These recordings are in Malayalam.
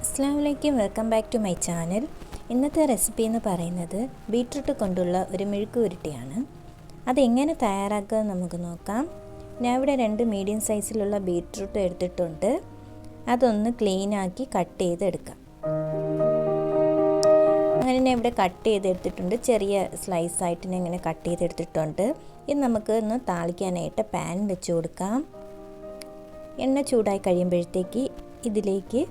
അസ്സാം വലൈക്കും welcome back to my channel. ഇന്നത്തെ റെസിപ്പി എന്ന് പറയുന്നത് ബീട്രൂട്ട് കൊണ്ടുള്ള ഒരു മെഴുക്ക് ഉരുട്ടിയാണ് അതെങ്ങനെ തയ്യാറാക്കുക നമുക്ക് നോക്കാം. ഞാൻ ഇവിടെ രണ്ട് മീഡിയം സൈസിലുള്ള ബീട്രൂട്ട് എടുത്തിട്ടുണ്ട്. അതൊന്ന് ക്ലീനാക്കി കട്ട് ചെയ്തെടുക്കാം. ഞാൻ ഇവിടെ കട്ട് ചെയ്തെടുത്തിട്ടുണ്ട്. ചെറിയ സ്ലൈസ് ആയിട്ട് ഞാൻ ഇങ്ങനെ കട്ട് ചെയ്തെടുത്തിട്ടുണ്ട്. ഇനി നമുക്ക് ഒന്ന് താളിക്കാനായിട്ട് പാൻ വെച്ച് കൊടുക്കാം. എണ്ണ ചൂടായി കഴിയുമ്പോഴത്തേക്ക് ഇതിലേക്ക്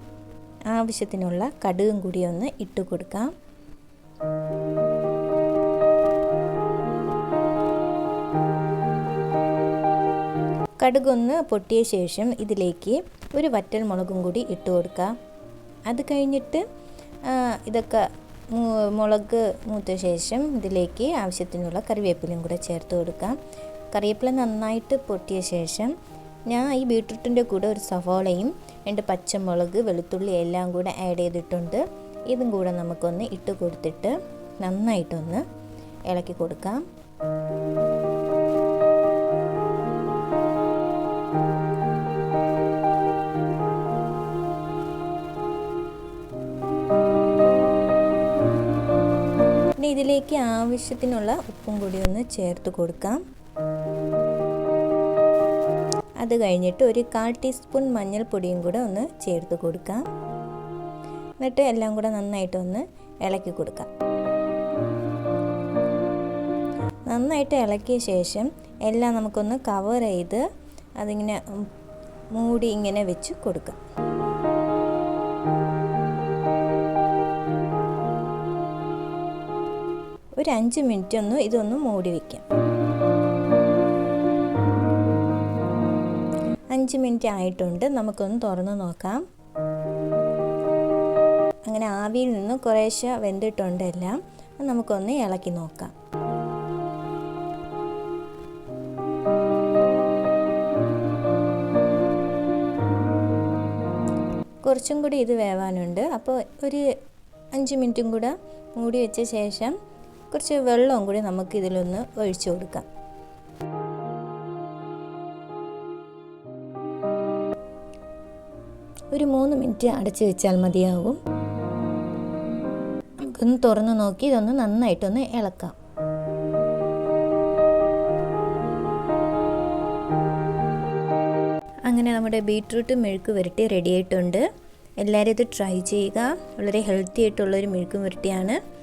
ആവശ്യത്തിനുള്ള കടുകും കൂടി ഒന്ന് ഇട്ട് കൊടുക്കാം. കടുകൊന്ന് പൊട്ടിയ ശേഷം ഇതിലേക്ക് ഒരു വറ്റൽ മുളകും കൂടി ഇട്ട് കൊടുക്കാം. അത് കഴിഞ്ഞിട്ട് ഇതൊക്കെ മുളക് മൂത്ത ശേഷം ഇതിലേക്ക് ആവശ്യത്തിനുള്ള കറിവേപ്പിലയും കൂടെ ചേർത്ത് കൊടുക്കാം. കറിവേപ്പില നന്നായിട്ട് പൊട്ടിയ ശേഷം ഞാൻ ഈ ബീട്രൂട്ടിന്റെ കൂടെ ഒരു സവോളയും രണ്ട് പച്ചമുളക് വെളുത്തുള്ളി എല്ലാം കൂടെ ആഡ് ചെയ്തിട്ടുണ്ട്. ഇതും കൂടെ നമുക്കൊന്ന് ഇട്ട് കൊടുത്തിട്ട് നന്നായിട്ടൊന്ന് ഇളക്കി കൊടുക്കാം. ഇതിലേക്ക് ആവശ്യത്തിനുള്ള ഉപ്പും കൂടി ഒന്ന് ചേർത്ത് കൊടുക്കാം. അത് കഴിഞ്ഞിട്ട് ഒരു കാൽ ടീസ്പൂൺ മഞ്ഞൾപ്പൊടിയും കൂടെ ഒന്ന് ചേർത്ത് കൊടുക്കാം. എന്നിട്ട് എല്ലാം കൂടെ നന്നായിട്ടൊന്ന് ഇളക്കി കൊടുക്കാം. നന്നായിട്ട് ഇളക്കിയ ശേഷം എല്ലാം നമുക്കൊന്ന് കവർ ചെയ്ത് അതിങ്ങനെ മൂടി ഇങ്ങനെ വെച്ച് കൊടുക്കാം. ഒരു അഞ്ച് മിനിറ്റ് ഒന്ന് ഇതൊന്ന് മൂടി വയ്ക്കാം അഞ്ച് മിനിറ്റ് ആയിട്ടുണ്ട്. നമുക്കൊന്ന് തുറന്ന് നോക്കാം. അങ്ങനെ ആവിയിൽ നിന്ന് കുറേശ്ശെ വെന്തിട്ടുണ്ട് എല്ലാം. നമുക്കൊന്ന് ഇളക്കി നോക്കാം. കുറച്ചും കൂടി ഇത് വേവാനുണ്ട്. അപ്പോൾ ഒരു അഞ്ച് മിനിറ്റും കൂടെ മൂടി വെച്ച ശേഷം കുറച്ച് വെള്ളവും കൂടി നമുക്ക് ഇതിലൊന്ന് ഒഴിച്ചു കൊടുക്കാം. ഒരു മൂന്ന് മിനിറ്റ് അടച്ചു വെച്ചാൽ മതിയാകും നമുക്കൊന്ന് തുറന്ന് നോക്കി ഇതൊന്ന് നന്നായിട്ടൊന്ന് ഇളക്കാം. അങ്ങനെ നമ്മുടെ ബീട്രൂട്ട് മെഴുക്ക് വരട്ടി റെഡി ആയിട്ടുണ്ട്. എല്ലാവരും ഇത് ട്രൈ ചെയ്യുക. വളരെ ഹെൽത്തി ആയിട്ടുള്ളൊരു മെഴുക്ക് വരട്ടിയാണ്.